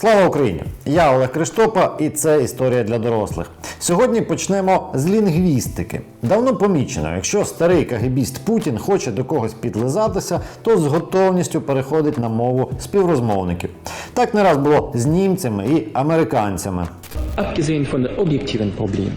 Слава Україні! Я Олег Криштопа, і це історія для дорослих. Сьогодні почнемо з лінгвістики. Давно помічено, якщо старий кагебіст Путін хоче до когось підлизатися, то з готовністю переходить на мову співрозмовників. Так не раз було з німцями і американцями. Abgesehen von den objektiven Problemen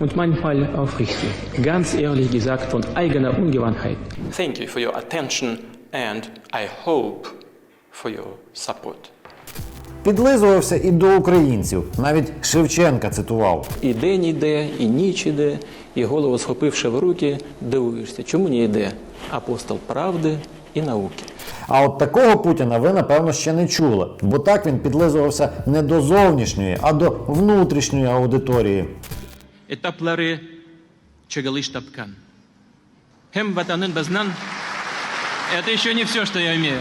und manchmal aufrichtig, ganz ehrlich gesagt von eigener Ungewandtheit. Thank you for your attention and I hope for your support. Підлизувався і до українців. Навіть Шевченка цитував. І день іде, і ніч іде, і голову схопивши в руки, дивуєшся, чому не йде апостол правди і науки. А от такого Путіна ви напевно ще не чули, бо так він підлизувався не до зовнішньої, а до внутрішньої аудиторії. Etapları чагалыш тапкан. Hem vatanın baznan. Это еще не все, что я умею.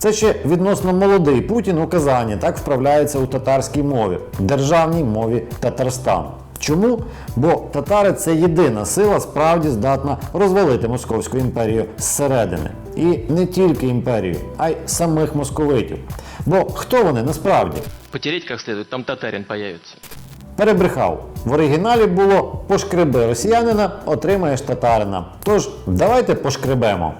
Це ще відносно молодий Путін у Казані так вправляється у татарській мові, державній мові Татарстану. Чому? Бо татари це єдина сила, справді здатна розвалити Московську імперію зсередини. І не тільки імперію, а й самих московитів. Бо хто вони насправді? Потереть як слід, там татарин появиться. Перебрехав. В оригіналі було пошкреби росіянина, отримаєш татарина. Тож давайте пошкребемо.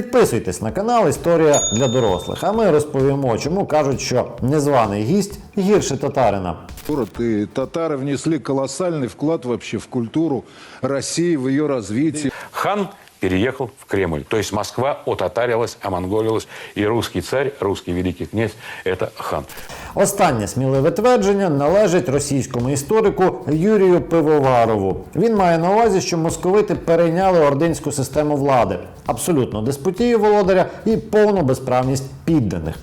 Підписуйтесь на канал Історія для дорослих. А ми розповімо, чому кажуть, що незваний гість гірше татарина. Город и татары внесли колоссальный вклад вообще в культуру России, в ее развитие. Хан переехал в Кремль. То есть Москва отатарилась, омонголилась. И русский царь, русский великий князь – это хан. Останнє сміливе твердження належить російському історику Юрію Пивоварову. Він має на увазі, що московити перейняли ординську систему влади, абсолютно деспотію володаря і повну безправність підданих.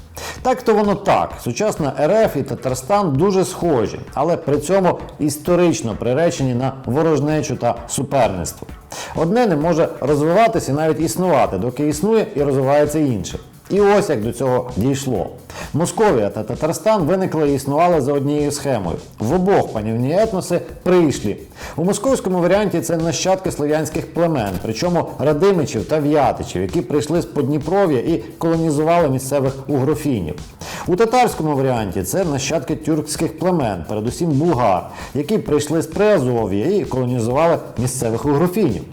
Так то воно так. Сучасна РФ і Татарстан дуже схожі, але при цьому історично приречені на ворожнечу та суперництво. Одне не може розвиватися і навіть існувати, доки існує і розвивається інше. І ось як до цього дійшло. Московія та Татарстан виникли і існували за однією схемою. В обох панівні етноси прийшлі. У московському варіанті це нащадки слов'янських племен, причому радимичів та в'ятичів, які прийшли з Подніпров'я і колонізували місцевих угрофінів. У татарському варіанті це нащадки тюркських племен, передусім булгар, які прийшли з Приазов'я і колонізували місцевих угрофінів.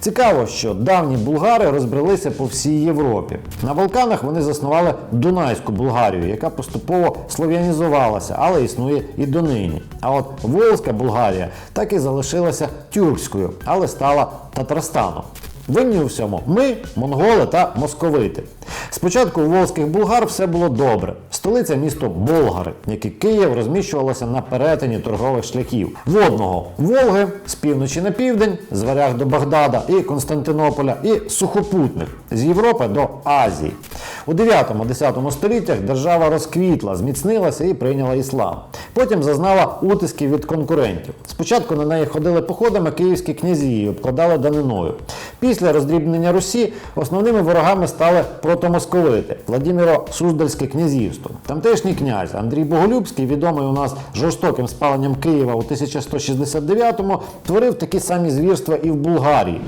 Цікаво, що давні булгари розбрелися по всій Європі. На Балканах вони заснували Дунайську Булгарію, яка поступово слов'янізувалася, але існує і донині. А от Волзька Булгарія так і залишилася тюркською, але стала Татарстаном. Винні у всьому ми, монголи та московити. Спочатку у волзьких булгар все було добре. Столиця місто Болгари, як і Київ, розміщувалося на перетині торгових шляхів. Водного Волги з півночі на південь, з варяг до Багдада і Константинополя, і сухопутних з Європи до Азії. У 9-10 століттях держава розквітла, зміцнилася і прийняла іслам. Потім зазнала утисків від конкурентів. Спочатку на неї ходили походами київські князі і обкладали даниною. Після роздрібнення Русі основними ворогами стали протомосковити Владимиро Суздальське князівство. Тамтешній князь Андрій Боголюбський, відомий у нас жорстоким спаленням Києва у 1169-му, творив такі самі звірства і в Булгарії.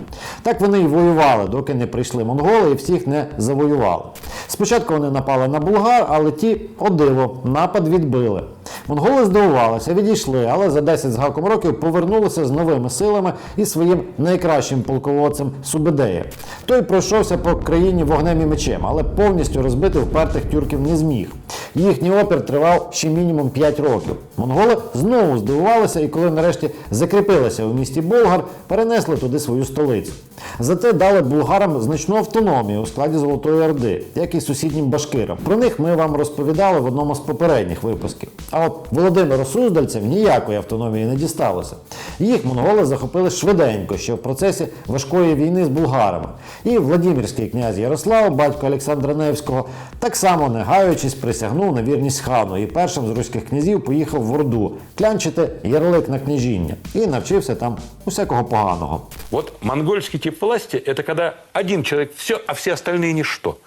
Так вони й воювали, доки не прийшли монголи і всіх не завоювали. Спочатку вони напали на булгар, але ті, о диво, напад відбили. Монголи здивувалися, відійшли, але за 10 з гаком років повернулися з новими силами і своїм найкращим полководцем Субедеєм. Той пройшовся по країні вогнем і мечем, але повністю розбити впертих тюрків не зміг. Їхній опір тривав ще мінімум 5 років. Монголи знову здивувалися і коли нарешті закріпилися у місті Болгар, перенесли туди свою столицю. Зате дали булгарам значну автономію у складі Золотої Орди, як і сусіднім башкирам. Про них ми вам розповідали в одному з попередніх випусків. А от Володимиру Суздальцям ніякої автономії не дісталося. Їх монголи захопили швиденько, ще в процесі важкої війни з булгарами. І Владимирський князь Ярослав, батько Олександра Невського, так само не гаючись присягнув присягнув на вірність хану і першим з руських князів поїхав в Орду клянчити ярлик на княжіння і навчився там усякого поганого. Вот монгольский тип власти – это когда один человек все, а все остальные ничто.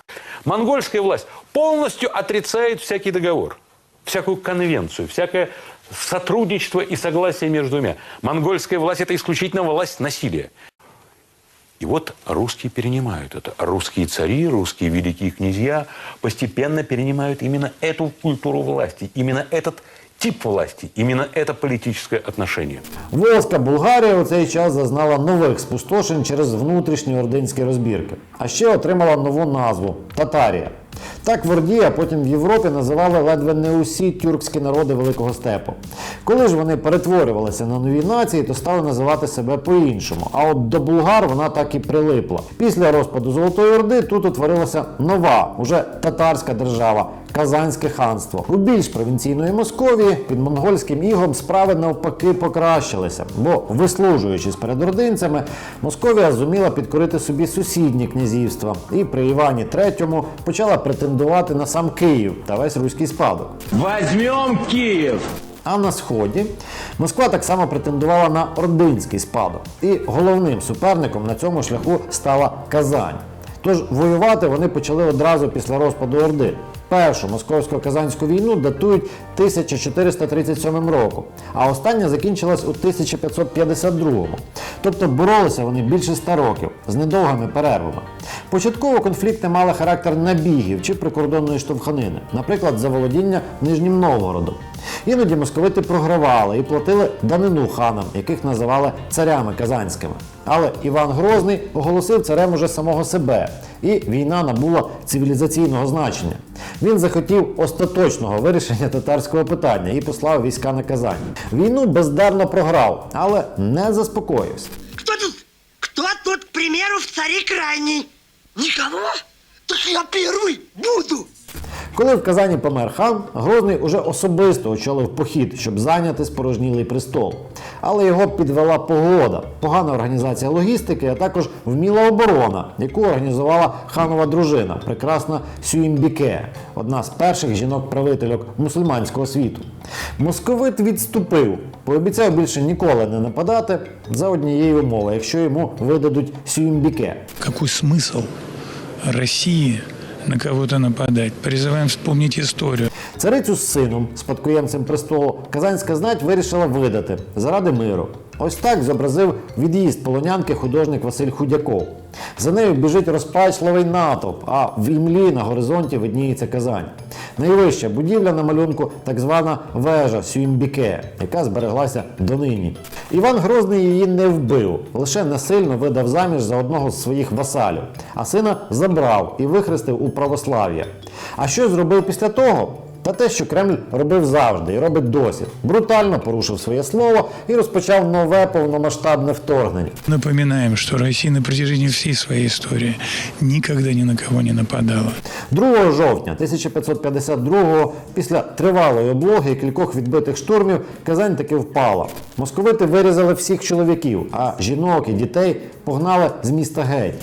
Монгольская власть полностью отрицает всякий договор, всякую конвенцию, всякое сотрудничество и согласие между двумя. Монгольская власть – это исключительно власть насилия. И вот русские перенимают это. Русские цари, русские великие князья постепенно перенимают именно эту культуру власти, именно этот тип власти, именно это политическое отношение. Волзька Булгарія у цей час зазнала нових спустошень через внутрішні ординські розбірки, а ще отримала нову назву Татарія. Так в Орді, а потім в Європі називали ледве не усі тюркські народи Великого Степу. Коли ж вони перетворювалися на нові нації, то стали називати себе по-іншому. А от до булгар вона так і прилипла. Після розпаду Золотої Орди тут утворилася нова, уже татарська держава. Казанське ханство у більш провінційної Московії під монгольським ігом справи навпаки покращилися, бо вислужуючись перед ординцями, Московія зуміла підкорити собі сусідні князівства і при Івані III почала претендувати на сам Київ та весь руський спадок. Возьмем Киев! А на сході Москва так само претендувала на ординський спадок, і головним суперником на цьому шляху стала Казань. Тож воювати вони почали одразу після розпаду Орди. Першу московсько-казанську війну датують 1437 роком, а остання закінчилась у 1552. Тобто боролися вони більше ста років з недовгими перервами. Початково конфлікти мали характер набігів чи прикордонної штовханини, наприклад, за володіння Нижнім Новгородом. Іноді московити програвали і платили данину ханам, яких називали царями казанськими. Але Іван Грозний оголосив царем уже самого себе, і війна набула цивілізаційного значення. Він захотів остаточного вирішення татарського питання і послав війська на Казань. Війну бездарно програв, але не заспокоївся. Кто тут? Кто тут, к примеру, в царе крайний? Никого? Так я первый буду. Коли в Казані помер хан, Грозний уже особисто очолив похід, щоб зайняти спорожнілий престол. Але його підвела погода, погана організація логістики, а також вміла оборона, яку організувала ханова дружина, прекрасна Сюїмбіке, одна з перших жінок-правительок мусульманського світу. Московит відступив, пообіцяв більше ніколи не нападати за однієї умови, якщо йому видадуть Сюїмбіке. Какой смысл России на кого-то нападать? Призываем вспомнить историю. Царицю з сином, спадкоємцем престолу, казанська знать вирішила видати заради миру. Ось так зобразив від'їзд полонянки художник Василь Худяков. За нею біжить розпачливий натовп, а в імлі на горизонті видніється Казань. Найвища будівля на малюнку так звана вежа Сюїмбіке, яка збереглася донині. Іван Грозний її не вбив, лише насильно видав заміж за одного з своїх васалів, а сина забрав і вихрестив у православ'я. А що зробив після того? Та те, що Кремль робив завжди і робить досі. Брутально порушив своє слово і розпочав нове повномасштабне вторгнення. Напоминаем, что Россия на протяжении всей своей истории никогда ни на кого не нападала. 2 жовтня 1552-го, після тривалої облоги і кількох відбитих штурмів, Казань таки впала. Московити вирізали всіх чоловіків, а жінок і дітей погнали з міста геть.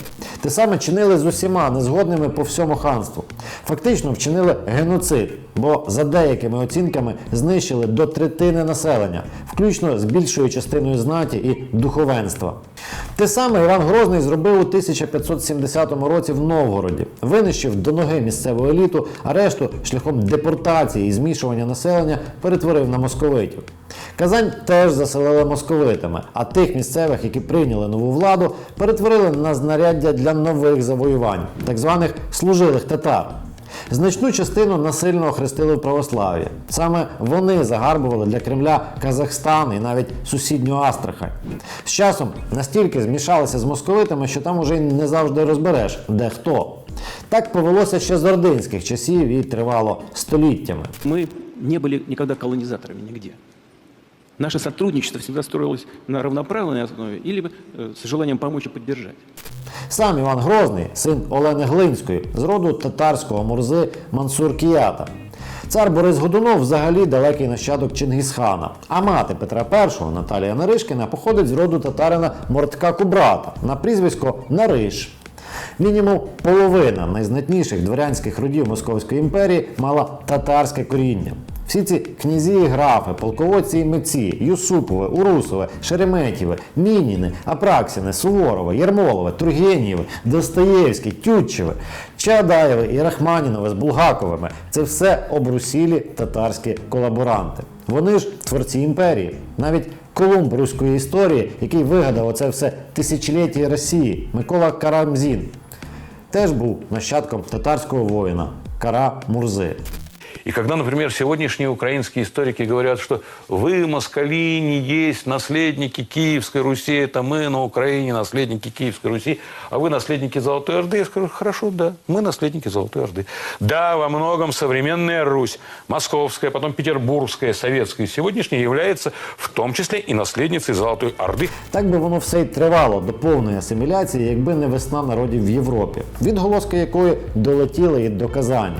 Те саме чинили з усіма незгодними по всьому ханству. Фактично вчинили геноцид, бо за деякими оцінками знищили до третини населення, включно з більшою частиною знаті і духовенства. Те саме Іван Грозний зробив у 1570 році в Новгороді, винищив до ноги місцеву еліту, а решту шляхом депортації і змішування населення перетворив на московитів. Казань теж заселили московитами, а тих місцевих, які прийняли нову владу, перетворили на знаряддя для нових завоювань, так званих служилих татар. Значну частину насильно охрестили в православ'я. Саме вони загарбували для Кремля Казахстан і навіть сусідню Астрахань. З часом настільки змішалися з московитами, що там уже не завжди розбереш, де хто. Так повелося ще з ординських часів і тривало століттями. Ми не були ніколи колонізаторами нигде. Наше сотрудничество всегда строилось на равноправной основе или э, с желанием помочь и поддержать. Сам Іван Грозний, син Олени Глинської, з роду татарського мурзи Мансур Кіята. Цар Борис Годунов взагалі далекий нащадок Чингісхана. А мати Петра І, Наталія Наришкіна, походить з роду татарина Мортка Кубрата на прізвисько Нариш. Мінімум половина найзнатніших дворянських родів Московської імперії мала татарське коріння. Всі ці князі і графи, полководці і митці, Юсупове, Урусове, Шереметєве, Мініни, Апраксіни, Суворове, Єрмолове, Тургенєве, Достоєвське, Тютчеве, Чаадаєве і Рахманінове з Булгаковими це все обрусілі татарські колаборанти. Вони ж творці імперії. Навіть Колумб руської історії, який вигадав оце все тисячоліття Росії, Микола Карамзін, теж був нащадком татарського воїна Кара Мурзи. И когда, например, сегодняшние украинские историки говорят, что вы, москали, не есть наследники Киевской Руси, это мы на Украине наследники Киевской Руси, а вы наследники Золотой Орды, я скажу, хорошо, да, мы наследники Золотой Орды. Да, во многом современная Русь, московская, потом петербургская, советская, сегодняшняя является в том числе и наследницей Золотой Орды. Так би воно все й тривало до повної асиміляції, якби не весна народів в Європі, відголоски якої долетіли і до Казані.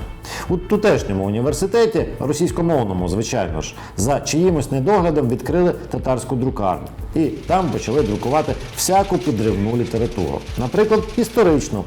У тутешньому університеті, російськомовному, звичайно ж, за чиїмось недоглядом відкрили татарську друкарню. І там почали друкувати всяку підривну літературу. Наприклад, історичну.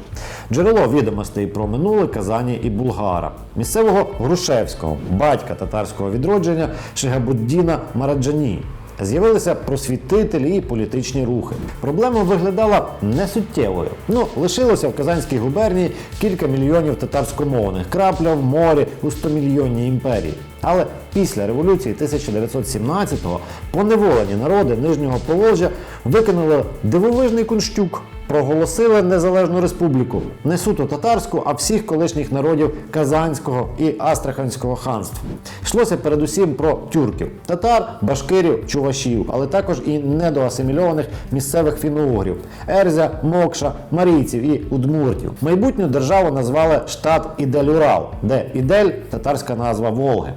Джерело відомостей про минуле Казані і Булгара, місцевого Грушевського, батька татарського відродження Шигабуддіна Мараджані. З'явилися просвітителі і політичні рухи. Проблема виглядала несуттєвою. Ну, лишилося в Казанській губернії кілька мільйонів татарськомовних, крапля в морі у 100-мільйонній імперії. Але після революції 1917-го поневолені народи Нижнього Поволжя викинули дивовижний кунштюк. Проголосили незалежну республіку не суто татарську, а всіх колишніх народів Казанського і Астраханського ханств. Йшлося передусім про тюрків, татар, башкирів, чувашів, але також і недоасимільованих місцевих фіно-угрів – Ерзя, Мокша, Марійців і Удмуртів. Майбутню державу назвали штат Ідель-Урал, де Ідель татарська назва Волги.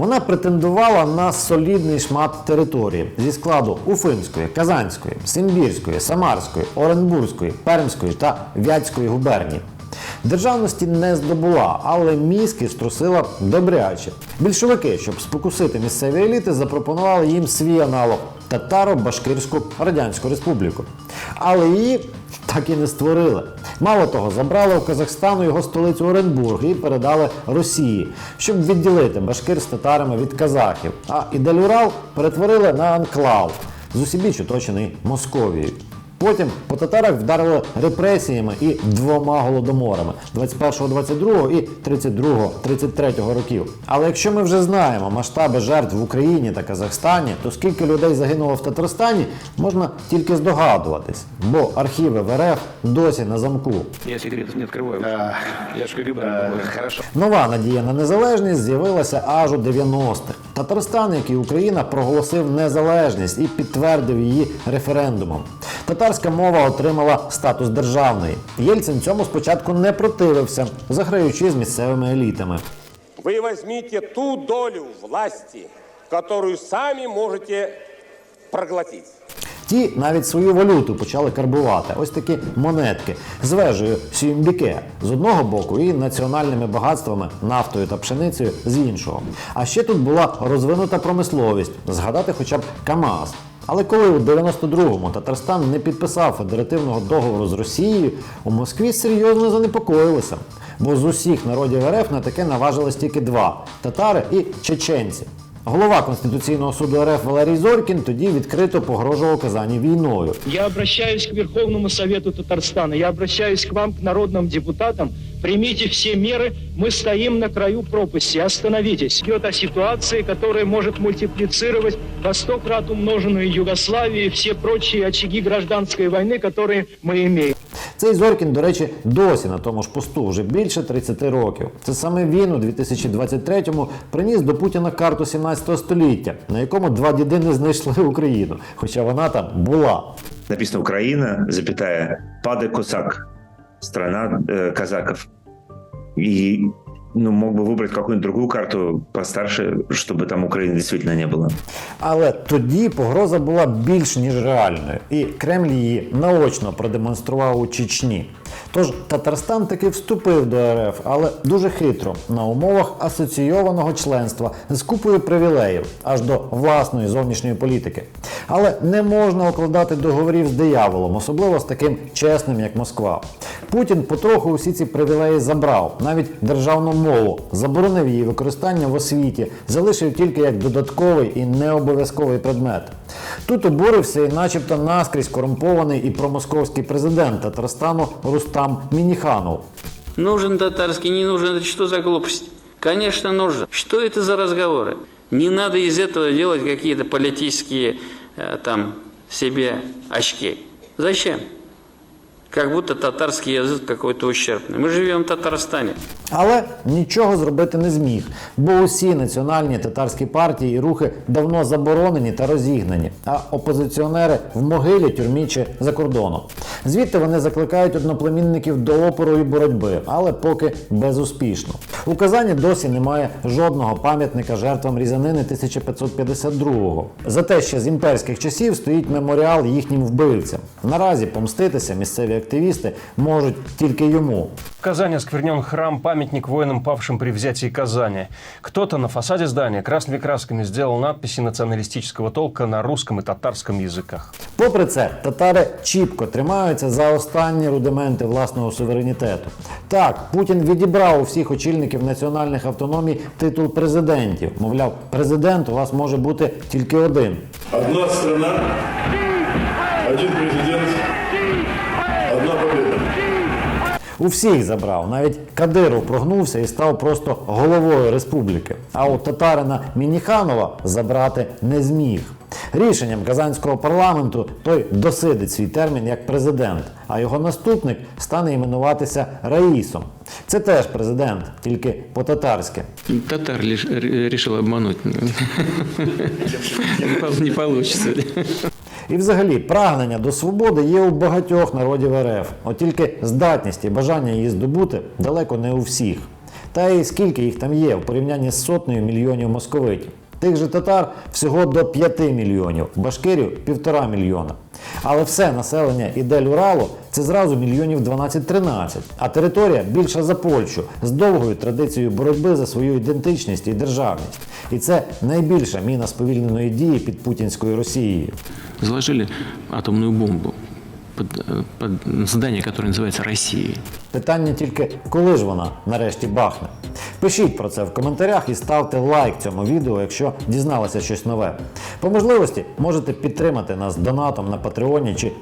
Вона претендувала на солідний шмат території зі складу Уфимської, Казанської, Симбірської, Самарської, Оренбурзької, Пермської та Вятської губернії. Державності не здобула, але мізки струсила добряче. Більшовики, щоб спокусити місцеві еліти, запропонували їм свій аналог Татаро-Башкирську Радянську Республіку. Але її так і не створили. Мало того, забрали у Казахстану його столицю Оренбург і передали Росії, щоб відділити башкир з татарами від казахів. А Ідель-Урал перетворили на анклав з усібіч оточений Московією. Потім по татарах вдарили репресіями і двома голодоморами 21-22 і 32-33 років. Але якщо ми вже знаємо масштаби жертв в Україні та Казахстані, то скільки людей загинуло в Татарстані, можна тільки здогадуватись, бо архіви в РФ досі на замку. Я секретов не открываю. Я же КГБ. Хорошо. Нова надія на незалежність з'явилася аж у 90-х. Татарстан, як і Україна, проголосив незалежність і підтвердив її референдумом. Татарська мова отримала статус державної. Єльцин цьому спочатку не противився, заграючи з місцевими елітами. Вы возьмите ту долю власти, которую сами можете проглотить. Ті навіть свою валюту почали карбувати. Ось такі монетки з вежею Сюмбіке з одного боку і національними багатствами, нафтою та пшеницею з іншого. А ще тут була розвинута промисловість, згадати хоча б КАМАЗ. Але коли у 92-му Татарстан не підписав федеративного договору з Росією, у Москві серйозно занепокоїлися. Бо з усіх народів РФ на таке наважились тільки два татари і чеченці. Голова Конституційного суду РФ Валерій Зоркін тоді відкрито погрожував Казані війною. Я обращаюсь к Верховному Совету Татарстана, я обращаюсь к вам, к народным депутатам. Примите все меры, мы стоим на краю пропасти, остановитесь. Идет о ситуации, которая может мультиплицировать во сто крат умноженную Югославию и все прочие очаги гражданской войны, которые мы имеем. Цей Зоркін, до речі, досі на тому ж посту вже більше 30 років. Це саме він у 2023-му приніс до Путіна карту 17 століття, на якому два діди не знайшли Україну, хоча вона там була. Написано Украина, запятая, Пады Косак, страна э, казаков. И ну, мог бы выбрать какую-нибудь другую карту постарше, чтобы там Украины действительно не было. Але тоді погроза була більш ніж реальною, і Кремль її наочно продемонстрував у Чечні. Тож Татарстан таки вступив до РФ, але дуже хитро на умовах асоційованого членства з купою привілеїв аж до власної зовнішньої політики. Але не можна укладати договорів з дияволом, особливо з таким чесним, як Москва. Путін потроху усі ці привілеї забрав, навіть державну мову, заборонив її використання в освіті, залишив тільки як додатковий і необов'язковий предмет. Тут обурився і начебто наскрізь корумпований і промосковський президент Татарстану Рустам Мініханов. Нужен татарский, не нужен, это что за глупость? Конечно, нужен. Что это за разговоры? Не надо из этого делать какие-то политические э, там себе очки. Зачем? Как будто татарский язык какой-то ущербный. Мы живем в Татарстане. Але нічого зробити не зміг, бо усі національні татарські партії і рухи давно заборонені та розігнані, а опозиціонери в могилі, тюрмі чи за кордоном. Звідти вони закликають одноплемінників до опору і боротьби, але поки безуспішно. У Казані досі немає жодного пам'ятника жертвам різанини 1552-го. Зате ще з імперських часів стоїть меморіал їхнім вбивцям. Наразі помститися місцеві активісти можуть тільки йому. В Казани осквернен храм, памятник воинам, павшим при взятии Казани. Кто-то на фасаде здания красными красками сделал надписи националистического толка на русском и татарском языках. Попри це, татари чіпко тримаються за останні рудименти власного суверенітету. Так, Путін відібрав у всіх очільників національних автономій титул президентів. Мовляв, президент у вас може бути тільки один. Одна страна, один президент, одна победа. У всіх забрав. Навіть Кадиров прогнувся і став просто головою республіки. А от татарина Мініханова забрати не зміг. Рішенням казанського парламенту той досидить свій термін як президент, а його наступник стане іменуватися Раїсом. Це теж президент, тільки по-татарськи. Татар лишь р- решил обмануть. Не получится. І взагалі прагнення до свободи є у багатьох народів РФ, от тільки здатність і бажання її здобути далеко не у всіх. Та й скільки їх там є в порівнянні з сотнею мільйонів московитів. Тих же татар всього до 5 мільйонів, башкирів півтора мільйона. Але все населення ідель Уралу це зразу мільйонів 12-13, а територія більша за Польщу з довгою традицією боротьби за свою ідентичність і державність. І це найбільша міна сповільненої дії під путінською Росією. Заложили атомную бомбу под, э, под здание, которое называется Россией. Питання тільки, коли ж вона нарешті бахне. Пишіть про це в коментарях і ставте лайк цьому відео, якщо дізналися щось нове. По можливості можете підтримати нас донатом на Патреоні чи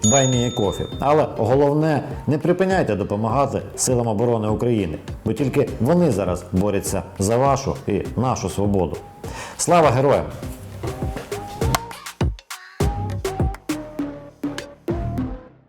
Кофі. Але головне, не припиняйте допомагати силам оборони України, бо тільки вони зараз борються за вашу і нашу свободу. Слава героям!